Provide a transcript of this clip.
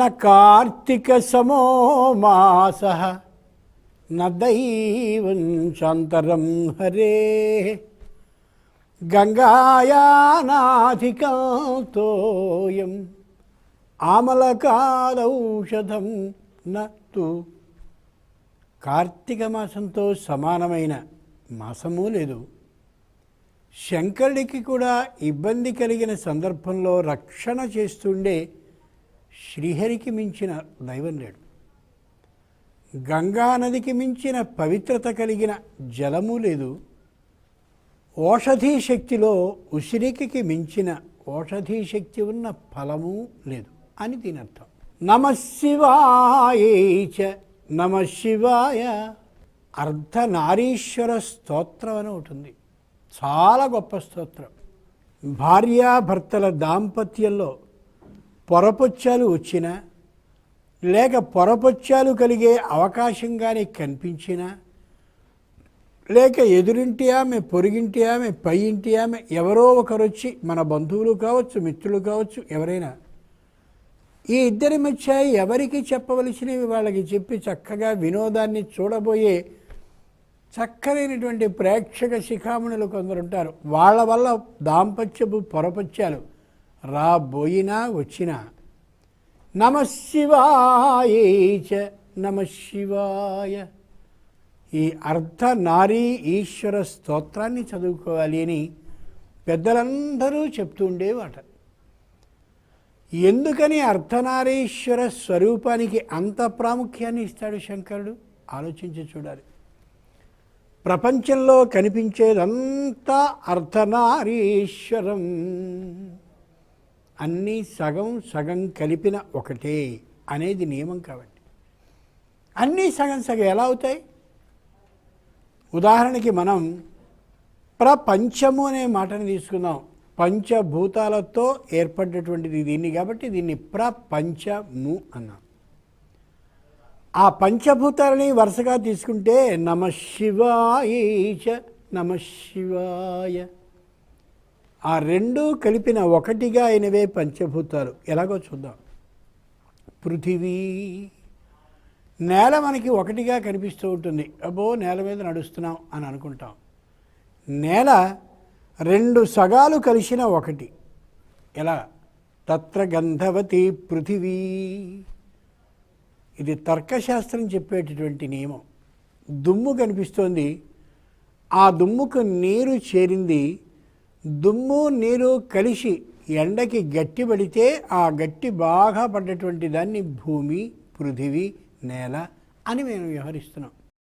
న కార్తీక సమో మాస న దైవం శాంతరం హరే గంగాయానాధికాతోయం ఆమలకాలౌషధం నత్తు కార్తీక మాసంతో సమానమైన మాసము లేదు. శంకరుడికి కూడా ఇబ్బంది కలిగిన సందర్భంలో రక్షణ చేస్తుండే శ్రీహరికి మించిన దైవం లేడు. గంగానదికి మించిన పవిత్రత కలిగిన జలము లేదు. ఓషధీ శక్తిలో ఉసిరికి మించిన ఓషధీ శక్తి ఉన్న ఫలము లేదు అని దీని అర్థం. నమ శివాయ నమ శివాయ. అర్ధనారీశ్వర స్తోత్రం అని ఉంటుంది చాలా గొప్ప స్తోత్రం. భార్యాభర్తల దాంపత్యంలో పొరపొచ్చాలు వచ్చినా లేక పొరపొచ్చాలు కలిగే అవకాశం కానీ కనిపించినా లేక ఎదురింటి ఆమె పొరుగింటి ఆమె పై ఇంటి ఆమె ఎవరో ఒకరు వచ్చి మన బంధువులు కావచ్చు మిత్రులు కావచ్చు ఎవరైనా ఈ ఇద్దరి మధ్య ఎవరికి చెప్పవలసినవి వాళ్ళకి చెప్పి చక్కగా వినోదాన్ని చూడబోయే చక్కనైనటువంటి ప్రేక్షక శిఖామణులు కొందరు ఉంటారు వాళ్ళ వల్ల దాంపత్యపు పొరపత్యాలు రాబోయినా వచ్చినా నమ శివాయ చ నమ శివాయ. ఈ అర్ధ నారీ ఈశ్వర స్తోత్రాన్ని చదువుకోవాలి అని పెద్దలందరూ చెప్తూ ఉండేవాట. ఎందుకని అర్ధనారీశ్వర స్వరూపానికి అంత ప్రాముఖ్యాన్ని ఇస్తాడు శంకరుడు? ఆలోచించి చూడాలి. ప్రపంచంలో కనిపించేదంతా అర్ధనారీశ్వరం అన్నీ సగం సగం కలిపిన ఒకటే అనేది నియమం కాబట్టి. అన్నీ సగం సగం ఎలా అవుతాయి? ఉదాహరణకి మనం ప్రపంచము అనే మాటను తీసుకుందాం. పంచభూతాలతో ఏర్పడ్డటువంటిది దీన్ని కాబట్టి దీన్ని ప్రపంచము అన్నాం. ఆ పంచభూతాలని వరుసగా తీసుకుంటే నమ శివాయ చ నమ శివాయ. ఆ రెండు కలిపిన ఒకటిగా అయినవే పంచభూతాలు. ఎలాగో చూద్దాం. పృథివీ నేల మనకి ఒకటిగా కనిపిస్తూ ఉంటుంది. అబ్బో నేల మీద నడుస్తున్నాం అని అనుకుంటాం. నేల రెండు సగాలు కలిసిన ఒకటి. ఎలా? తత్ర గంధవతి పృథివీ. ఇది తర్కశాస్త్రం చెప్పేటటువంటి నియమం. దుమ్ము కనిపిస్తోంది. ఆ దుమ్ముకు నీరు చేరింది దుమ్ము నీరు కలిసి ఎండకి గట్టి పడితే ఆ గట్టి బాగా పడ్డటువంటి దాన్ని భూమి పృథివీ నేల అని మేము వ్యవహరిస్తున్నాం.